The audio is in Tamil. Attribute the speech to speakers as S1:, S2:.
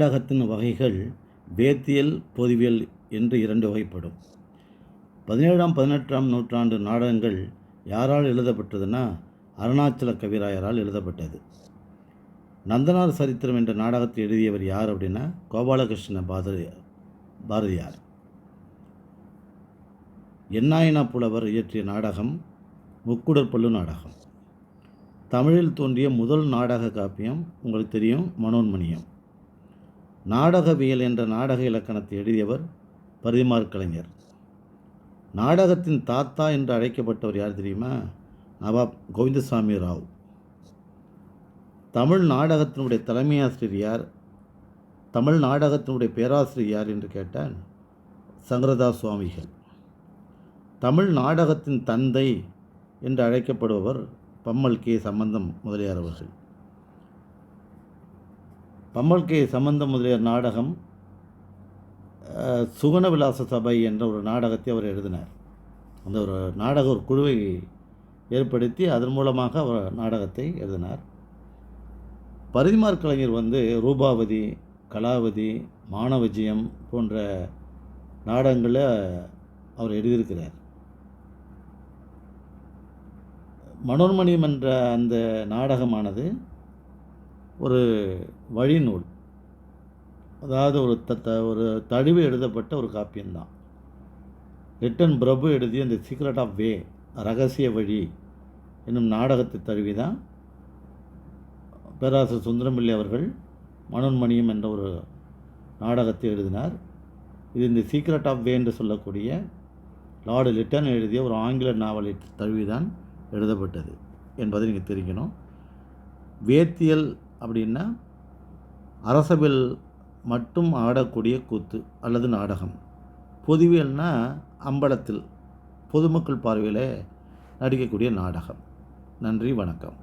S1: நாடகத்தின் வகைகள் வேத்தியல் பொதுவியல் என்று இரண்டு வகைப்படும். பதினேழாம் பதினெட்டாம் நூற்றாண்டு நாடகங்கள் யாரால் எழுதப்பட்டதுன்னா அருணாச்சல கவிராயரால் எழுதப்பட்டது. நந்தனார் சரித்திரம் என்ற நாடகத்தை எழுதியவர் யார் அப்படின்னா கோபாலகிருஷ்ண பாரதியார் பாரதியார். எண்ணாயினா புலவர் இயற்றிய நாடகம் முக்குடற்பள்ளு நாடகம். தமிழில் தோன்றிய முதல் நாடக காப்பியம் உங்களுக்கு தெரியும் மனோன்மணியம். நாடகவியல் என்ற நாடக இலக்கணத்தை எழுதியவர் பரிதிமார் கலைஞர். நாடகத்தின் தாத்தா என்று அழைக்கப்பட்டவர் யார் தெரியுமா? நவாப் கோவிந்தசாமி ராவ். தமிழ் நாடகத்தினுடைய தலைமை ஆசிரியர் யார்? தமிழ் நாடகத்தினுடைய பேராசிரியர் யார் என்று கேட்டால் சங்கரதாஸ் சுவாமிகள் தமிழ் நாடகத்தின் தந்தை என்று அழைக்கப்படுபவர் பம்மல் கே சம்பந்தம் முதலியார் அவர்கள். பம்மல் கே சம்பந்தம் முதலியார் நாடகம் சுகுண விலாச சபை என்ற ஒரு நாடகத்தை அவர் எழுதினார். அந்த ஒரு நாடக ஒரு குழுவை ஏற்படுத்தி அதன் மூலமாக அவர் நாடகத்தை எழுதினார். பரிதிமார் கலைஞர் வந்து ரூபாவதி கலாவதி மாணவஜியம் போன்ற நாடகங்களை அவர் எழுதியிருக்கிறார். மனோன்மணியம் என்ற அந்த நாடகமானது ஒரு வழிநூல். அதாவது ஒரு த த- ஒரு தழுவி எழுதப்பட்ட ஒரு காப்பியம்தான். லிட்டன் பிரபு எழுதிய இந்த சீக்ரெட் ஆஃப் வே ரகசிய வழி என்னும் நாடகத்தை தழுவி தான் பேராசர் சுந்தரம்பிள்ளை அவர்கள் மனோன்மணியம் என்ற ஒரு நாடகத்தை எழுதினார். இது இந்த சீக்ரெட் ஆஃப் வே என்று சொல்லக்கூடிய லார்டு லிட்டன் எழுதிய ஒரு ஆங்கில நாவலை தழுவி தான் எழுதப்பட்டது என்பதை நீங்கள் தெரிஞ்சுக்கணும். வேத்தியல் அப்படின்னா அரசவில் மட்டும் ஆடக்கூடிய கூத்து அல்லது நாடகம். பொதுவியல்னா அம்பலத்தில் பொதுமக்கள் பார்வையில் நடிக்கக்கூடிய நாடகம். நன்றி வணக்கம்.